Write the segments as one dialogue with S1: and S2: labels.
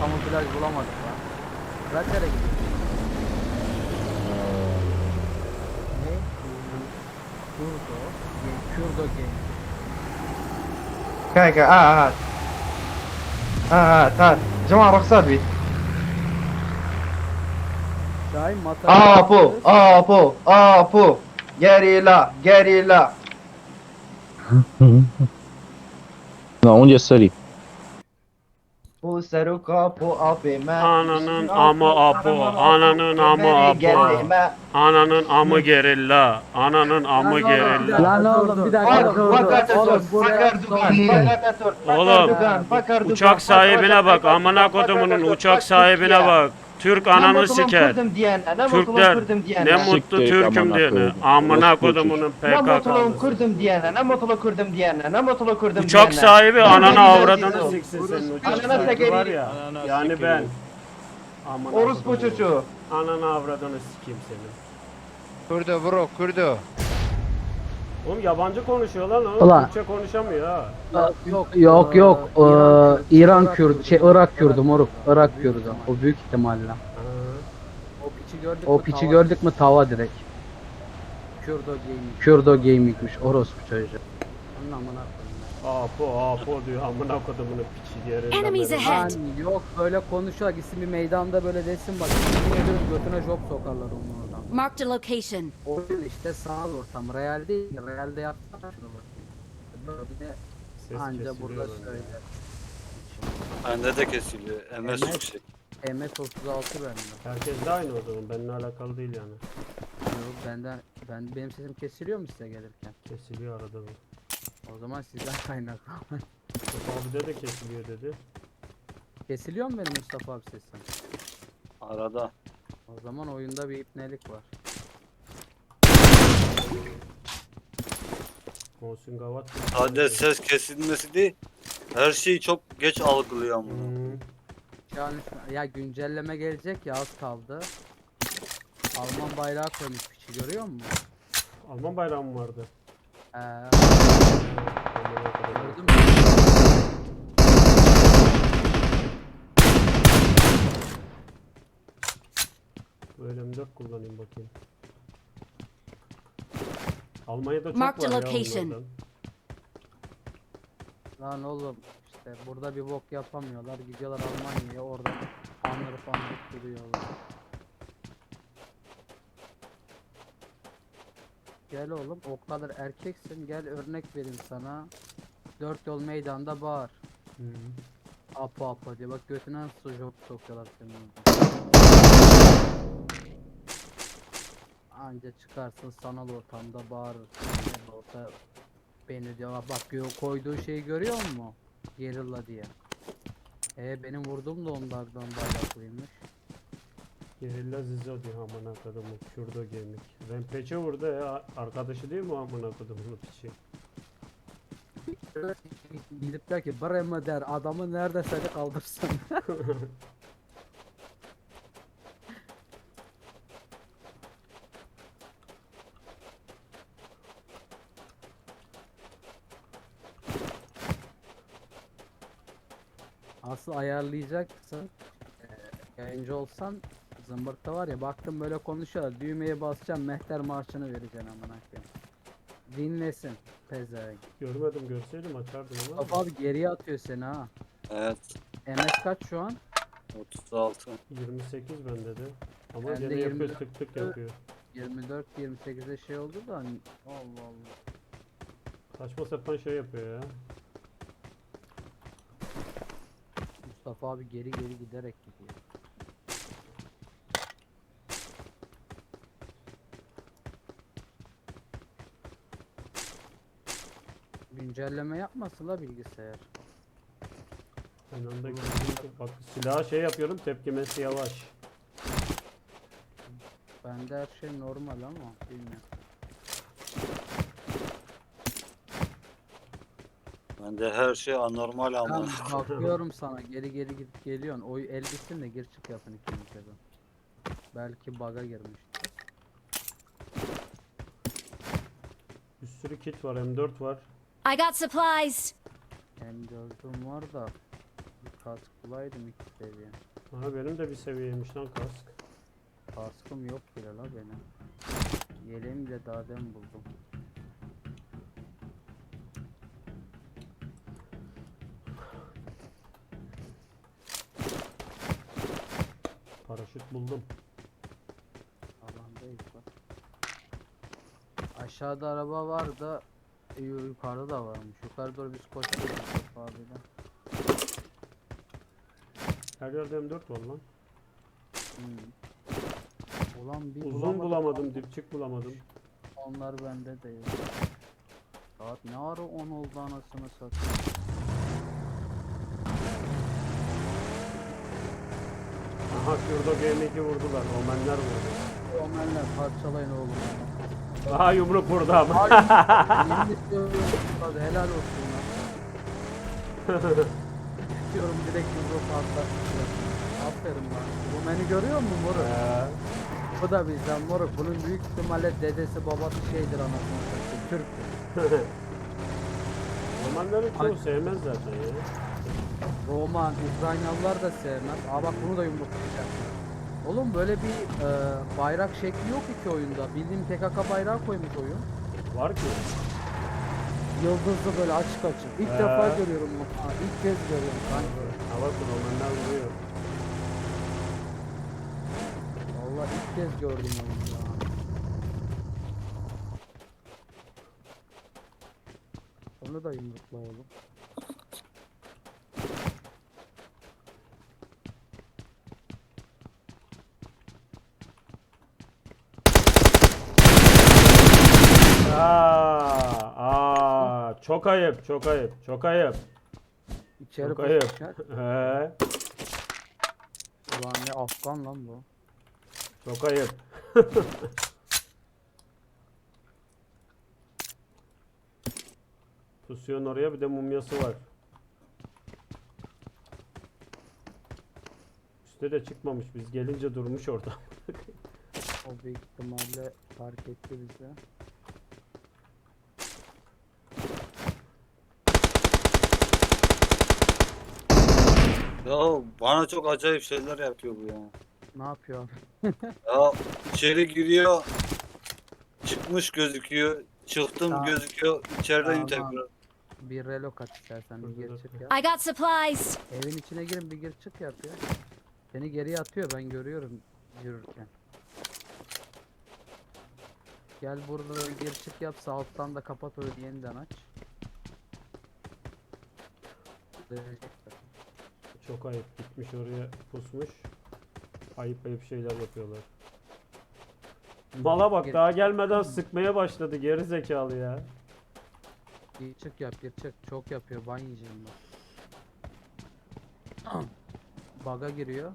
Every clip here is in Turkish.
S1: kamuflaj bulamadık lan. Fırat nereye gidiyor? Ne? Kurdo. Game. Kurdo Game.
S2: كاي كاي اه هات اه هات هات جماعة رخصات بي
S1: Şahin mata.
S2: اه بو اه بو اه بو جريلا جريلا
S3: Na onde é sério?
S2: Bu seru kapı abime
S4: Ananın amı apo Ananın amı apo Ananın amı gerilla. Ananın amı gerilla.
S1: Lan oğlum bir dakika dur dur. Oğlum
S4: uçak sahibine bak amına kodumunun uçak sahibine bak. Türk ananı siker. Türkler ne mutlu Türk'üm diyene. Amına kodumunun
S2: Ne mutlu
S4: PKK'lısı.
S2: kurdum diyene, ne mutlu kurdum diyene, ne mutlu kurdum
S4: Uçak
S2: diyene.
S4: sahibi ananı
S2: Ne
S4: avradını siksin senin uçak
S2: Anana
S4: sahibi
S2: sekeri.
S4: var ya. Yani ben. Amına
S2: Orospu çocuğu.
S4: Ananı avradını sikeyim senin.
S5: Kurdo bro kurdo.
S4: Oğlum yabancı konuşuyor lan o.
S1: Ulan.
S4: Türkçe konuşamıyor ha.
S1: Yok yok yok. Ee, İran Kürt, şey Irak Kürdü moruk. Irak Kürdü. O büyük ihtimalle. O piçi gördük o piçi gördük mü tava direkt. Kürdo Gaming. Kürdo Gaming'miş orospu çocuğu. Onun amına koyayım.
S4: Apo apo diyor amına kodumunun piçi yerinde.
S6: Enemies ahead.
S1: Lan yok böyle konuşuyor gitsin bir meydanda böyle desin bak. Yemin ediyorum götüne job sokarlar oradan.
S6: Marked a location.
S1: Oyun işte sanal ortam. Real değil. Realde yapsana şunu. Böyle
S4: Ses
S1: anca
S4: kesiliyor
S1: burada
S4: bende.
S1: söyle.
S7: Bende de kesiliyor. MS
S1: MS.
S7: yüksek.
S1: MS36 bende.
S4: Herkes de aynı o zaman. Benimle alakalı değil yani.
S1: Yok benden ben benim sesim kesiliyor mu size gelirken?
S4: Kesiliyor arada bu.
S1: O zaman sizden kaynaklı.
S4: Mustafa abi de de kesiliyor dedi.
S1: kesiliyor mu benim Mustafa abi sesim?
S7: Arada.
S1: O zaman oyunda bir ipnelik var.
S4: Mohsin Gavat.
S7: Sadece ses kesilmesi değil. Her şeyi çok geç algılıyor ama.
S4: Hmm.
S1: Yani ya güncelleme gelecek ya az kaldı. Alman bayrağı koymuş piçi görüyor musun?
S4: Alman bayrağı mı vardı?
S1: Ee,
S4: Amına kodumun.
S1: gördün mü?
S4: Böyle M4 kullanayım bakayım. Almanya'da çok
S6: Marked
S4: var ya
S6: location.
S4: onlardan.
S1: Lan oğlum işte burada bir bok yapamıyorlar. Gidiyorlar Almanya'ya orada anırıp anırıp duruyorlar. Gel oğlum o kadar erkeksin gel örnek vereyim sana. Dört yol meydanda bağır.
S4: Hı.
S1: Apo apo diye bak götüne nasıl sokuyorlar senin orada. Anca çıkarsın sanal ortamda bağırırsın. Ne olsa beni diyor "Bak koyduğu şeyi görüyor musun? Gerilla diye. E benim vurduğum da onlardan bayraklıymış.
S4: Gerilla Zizo diyor amına kodumun. Şurada gemik. Rampage'e vurdu ya. Arkadaşı değil mi amına kodumun piçi?
S1: Gidip der ki Brema der adamı nerede seni kaldırsın. Asıl ayarlayacaksın. Ee, yayıncı olsan zımbırtta var ya baktım böyle konuşuyor. Düğmeye basacağım mehter marşını vereceksin amına koyayım. Dinlesin pezevenk.
S4: Görmedim görseydim açardım ama.
S1: Mustafa abi geriye atıyor seni ha.
S7: Evet.
S1: MS kaç şu an?
S7: 36.
S4: 28 bende de. Ama
S1: Bende
S4: gene yapıyor
S1: 24
S4: tık tık yapıyor.
S1: 24 28'de şey oldu da hani- Allah Allah.
S4: Saçma sapan şey yapıyor ya.
S1: Mustafa abi geri geri giderek gidiyor. Güncelleme yapmasın la bilgisayar.
S4: Ben anda. Bak silaha şey yapıyorum tepkimesi yavaş.
S1: Bende her şey normal ama bilmiyorum.
S7: Bende her şey anormal
S1: Ben
S7: ama.
S1: bakıyorum sana geri geri gidip geliyorsun. Oy el bitsin de gir çık yapın ikinize de. Belki bug'a girmiş.
S4: Bir sürü kit var M4 var.
S6: I got supplies.
S1: Hem gördüm var da bir kask bulaydım iki seviye.
S4: Aha benim de bir seviyeymiş lan kask.
S1: Kaskım yok bile la benim. Yeleğimi bile daha demin buldum.
S4: Paraşüt buldum.
S1: Alandayız bak. Aşağıda araba var da e, yukarıda da varmış. Yukarı doğru biz koşuyoruz Mustafa abiyle.
S4: Her yerde M4 var lan.
S1: Hmm. Ulan bir
S4: Uzun
S1: bulamadım.
S4: dipçik bulamadım.
S1: Onlar bende değil. Saat ne ara 10 oldu anasını satayım.
S4: Aha şurada GM2 vurdular. Omenler vurdu.
S1: Omenler parçalayın oğlum.
S4: Aha yumruk vurdu ama.
S1: Ay, yemin ediyorum helal olsun lan. Diyorum direkt yumruk patlattı. Aferin lan. Bu beni görüyor musun moruk?
S4: Ee,
S1: Bu da bizden moruk. Bunun büyük ihtimalle dedesi babası şeydir anasını satayım. Türk.
S4: Omenleri çoğu
S1: Ay.
S4: sevmez zaten ya.
S1: Roman, Ukraynalılar da sevmez. Aa bak bunu da yumruklayacak. Oğlum böyle bir e, bayrak şekli yok iki oyunda. Bildiğim PKK bayrağı koymuş oyun.
S4: Var ki.
S1: Yıldızlı böyle açık açık. İlk
S4: Ee?
S1: defa görüyorum bunu. Ha, ilk kez görüyorum kanka.
S4: Ha bakın Omenler vuruyor.
S1: Vallahi ilk kez gördüm onu ya. Onu da yumrukla oğlum.
S4: Aa, aa, çok ayıp, çok ayıp, çok ayıp.
S1: İçeri
S4: Çok ayıp.
S1: koşmuşlar.
S4: He,
S1: Ulan ne Afgan lan bu.
S4: çok ayıp. Pusuyorsun oraya bir de mumyası var. Üste de çıkmamış biz gelince durmuş orada.
S1: O büyük ihtimalle fark etti bizi.
S7: Ya bana çok acayip şeyler yapıyor bu ya.
S1: Ne yapıyor?
S7: Ya içeri giriyor. Çıkmış gözüküyor. Çıktım
S1: Tamam.
S7: gözüküyor. İçerideyim
S1: Tamam.
S7: tekrar.
S1: Bir relok at istersen bir geri çık ya.
S6: I got supplies.
S1: Evin içine girin bir gir çık yap ya. Seni geriye atıyor ben görüyorum yürürken. Gel burada bir gir çık yap sağ alttan da kapat öyle yeniden aç.
S4: Çok ayıp gitmiş oraya pusmuş. Ayıp ayıp şeyler yapıyorlar. Mala bak daha gelmeden sıkmaya başladı geri zekalı ya.
S1: Gir çık yap gir çık çok yapıyor ban yiyeceğim ben. Baga giriyor.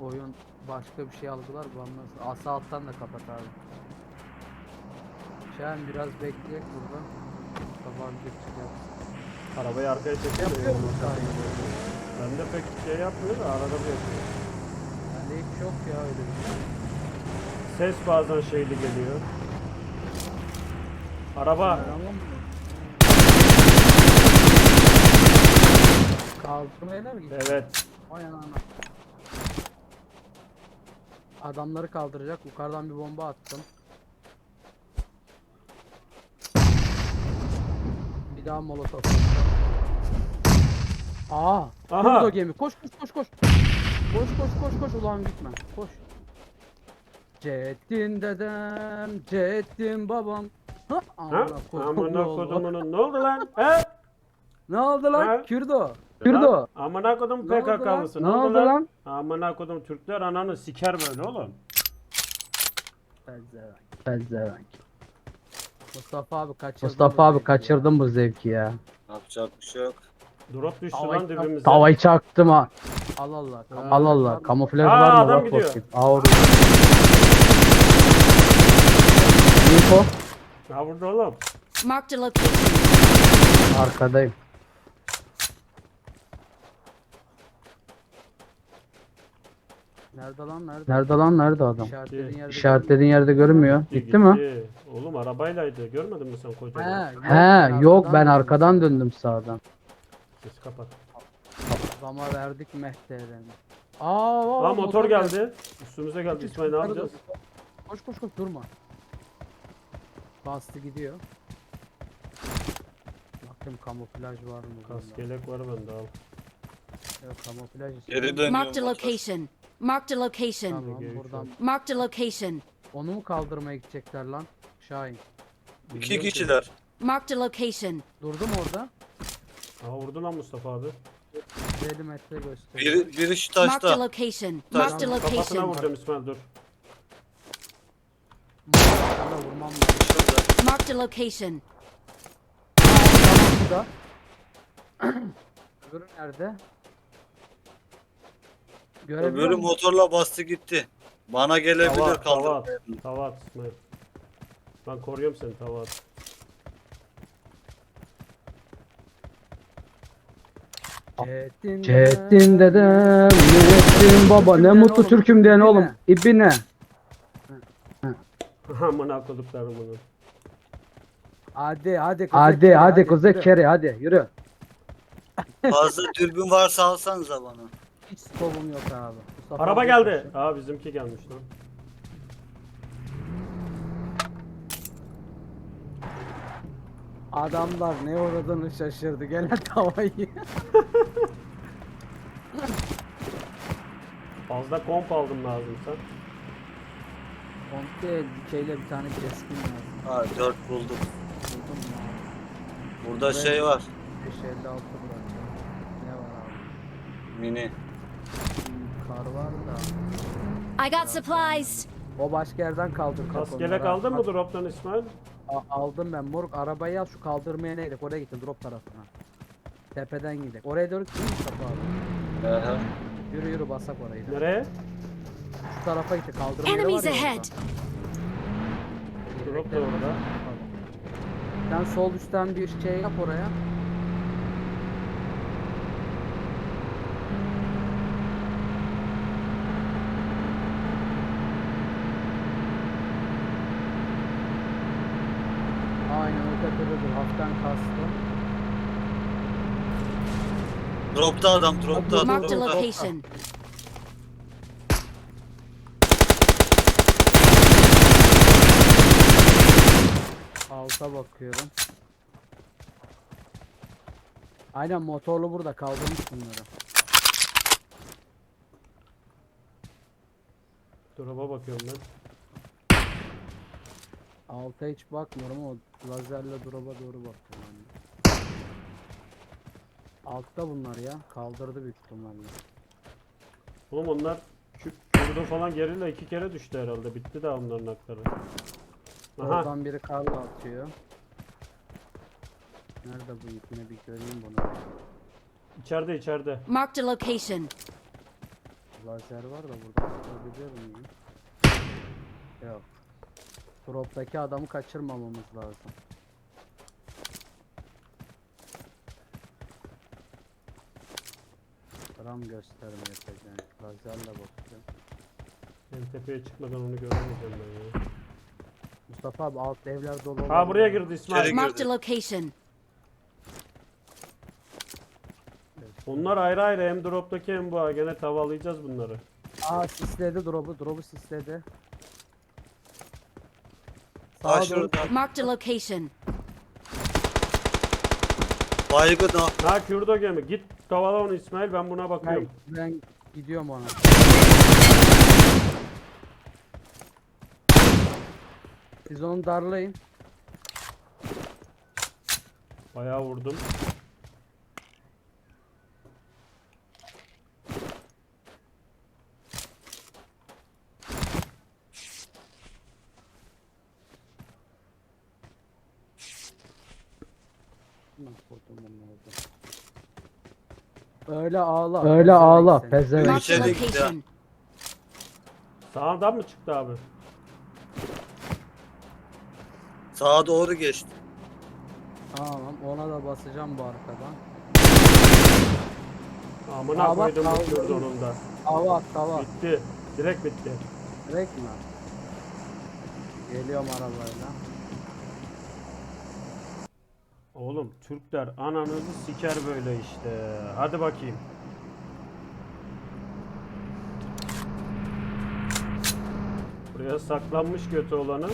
S1: Oyun başka bir şey algılar banlasın. Asa alttan da kapat abi. Şahin biraz bekleyek burada. Sabah gir çık yap.
S4: Arabayı arkaya çekiyor
S1: Yapıyor mu Şahin?
S4: Ben de pek şey yapmıyor da arada bir yapıyor.
S1: Bende hiç yok ya öyle bir şey.
S4: Ses bazen şeyli geliyor. Araba.
S1: Tamam mı? Gidiyor?
S4: Evet.
S1: Vay anana. Adamları kaldıracak. Yukarıdan bir bomba attım. Bir daha molotof. Aa!
S4: Aha!
S1: Kurdo gemi. Koş koş koş koş. Koş koş koş koş ulan gitme. Koş. Ceddin dedem, ceddin babam. Ha, amına
S4: kodumunun ne oldu lan? He?
S1: Ne oldu lan?
S4: Ha?
S1: Kürdo. Kürdo.
S4: Amına kodum
S1: Ne oldu lan?
S4: PKK'lısı.
S1: Ne oldu lan?
S4: Amına kodum Türkler ananı siker böyle oğlum.
S1: Pezevenk. Pezevenk. Mustafa abi kaçırdın. Mustafa abi kaçırdın bu zevki ya.
S7: Yapacak bir şey yok.
S4: Drop düştü
S1: Tavayı
S4: lan dibimize.
S1: Tavayı çaktım ha. Al Allah.
S4: Ha.
S1: Al Allah. Kamuflaj
S4: Aa,
S1: var mı?
S4: adam
S1: Bak
S4: gidiyor.
S1: bakayım. Aa orada. Info.
S4: Ha burada oğlum.
S6: Marked a location.
S1: Arkadayım. Nerede lan nerede? Nerede lan nerede adam? İşaretlediğin yerde. İşaretlediğin yerde görünmüyor. Gitti, mi?
S4: Oğlum arabaylaydı. Görmedin mi sen kocaman?
S1: He, yok ben arkadan döndüm sağdan.
S4: Sesi kapat.
S1: Adama verdik mehterini. Aa,
S4: Aa motor geldi. Üstümüze geldi. İsmail ne yapacağız?
S1: Koş koş koş durma. Bastı gidiyor. Bakayım kamuflaj var mı? bunda?
S4: Kask yelek var bende al.
S1: Yok kamuflaj istiyorum.
S7: Geri.
S6: Marked a
S7: motor.
S6: location. Marked a location.
S1: Tamam
S4: Gerek
S1: buradan
S6: Marked a location.
S1: onu mu kaldırmaya gidecekler lan? Şahin.
S7: İki
S4: Bilmiyorum ki.
S7: kişiler.
S6: Marked a location.
S1: Durdu mu orada?
S4: Aa vurdu lan Mustafa abi.
S1: 50 metre gösteriyor.
S7: Biri, biri şu
S6: Marked a
S7: taşta.
S6: location. Marked a
S4: Kafasına
S6: location.
S4: vuracağım İsmail dur.
S1: Sana vurmam lazım.
S7: Şurada.
S6: Marked a location.
S1: Tamam bu da. Öbürü nerede? Görebiliyor
S7: Öbürü
S1: musun?
S7: motorla bastı gitti. Bana gelebilir
S4: Tava, tava at.
S7: kaldır.
S4: Tava at İsmail. Ben koruyorum seni tava at.
S1: Çetin,
S8: Çetin dedem, ne ettin baba, ne mutlu Türk'üm diyen oğlum. İbine.
S4: Amına koduklarım bunu.
S1: Hadi hadi kuzey
S8: Hadi
S1: kere,
S8: hadi kuzey
S1: yürü.
S8: kere hadi yürü.
S7: Fazla dürbün varsa alsanıza bana.
S1: Hiç skovum yok abi. Mustafa
S4: Araba
S1: abi
S4: geldi.
S1: koşuyor.
S4: Aa bizimki gelmiş lan.
S1: Adamlar ne uğradığını şaşırdı. Gene tavayı.
S4: Fazla komp aldım lazımsa.
S1: Komple dikeyle bir tane keskin lazım.
S7: Ha 4 buldum. Burada
S1: Evet.
S7: şey var.
S1: 556 bırakacağım. Ne var abi?
S7: Mini.
S1: Kar var da.
S6: I got supplies.
S1: O başka yerden kaldır
S4: Kask
S1: kapını.
S4: yelek
S1: Bak-
S4: aldın mı
S1: bak-
S4: droptan İsmail?
S1: A- aldım ben moruk arabayı al şu kaldırmaya ne gidelim oraya gittim drop tarafına. Tepeden gidelim. Oraya doğru değil mi Mustafa abi?
S7: Aha.
S1: Yürü yürü basak orayı. da.
S4: Nereye?
S1: Şu tarafa gitti kaldırma yeri var
S6: Enemies
S1: ya
S6: ahead.
S1: orada.
S4: Drop da orada.
S1: Sen sol üstten bir şey yap oraya. Aynen o tepededir. Hafiften kastı.
S7: Dropta adam dropta.
S6: Marked a
S7: dropta.
S6: location.
S1: Alta bakıyorum. Aynen motorlu burada kaldırmış bunları.
S4: Drop'a bakıyorum ben.
S1: Alta hiç bakmıyorum ama lazerle drop'a doğru bakıyorum. Yani. Altta bunlar ya. Kaldırdı büyük ihtimalle.
S4: Oğlum onlar şu kurdu falan geriyle iki kere düştü herhalde. Bitti daha onların hakları. Aha.
S1: Oradan biri karla atıyor. Nerede bu ipne bir göreyim bunu.
S4: içeride içeride.
S6: Marked a location.
S1: Lazer var da burada tutabiliyor muyum? Yok. Drop'taki adamı kaçırmamamız lazım. Gram göstermiyor pezevenk. Lazerle bakıyor.
S4: Ben tepeye çıkmadan onu göremeyeceğim ben ya.
S1: Mustafa abi alt evler dolu.
S4: Ha buraya girdi İsmail.
S6: Marked a location.
S4: Onlar ayrı ayrı hem drop'taki hem bu. ha. Gene tavalayacağız bunları.
S1: Aa sisledi drop'u. Drop'u sisledi. Sağa doğru
S7: şurada.
S6: Marked a location.
S7: Baygın o.
S4: Ha Kürdo gemi. Git tavala onu İsmail ben buna
S1: ben,
S4: bakıyorum.
S1: ben gidiyorum ona. Siz onu darlayın.
S4: Bayağı vurdum.
S1: Öyle ağla.
S8: Öyle ağla pezevenk.
S7: İçeri gitti.
S4: Sağdan mı çıktı abi?
S7: Sağa doğru geçti.
S1: Tamam ona da basacağım bu arkadan.
S4: Amına
S1: Aa, bak,
S4: koydum bu
S1: aldım.
S4: Kürdo'nun da.
S1: Hava at hava.
S4: Bitti. Direkt bitti.
S1: Direkt mi? Geliyorum arabayla.
S4: Oğlum Türkler ananızı siker böyle işte. Hadi bakayım. Buraya saklanmış götü olanı.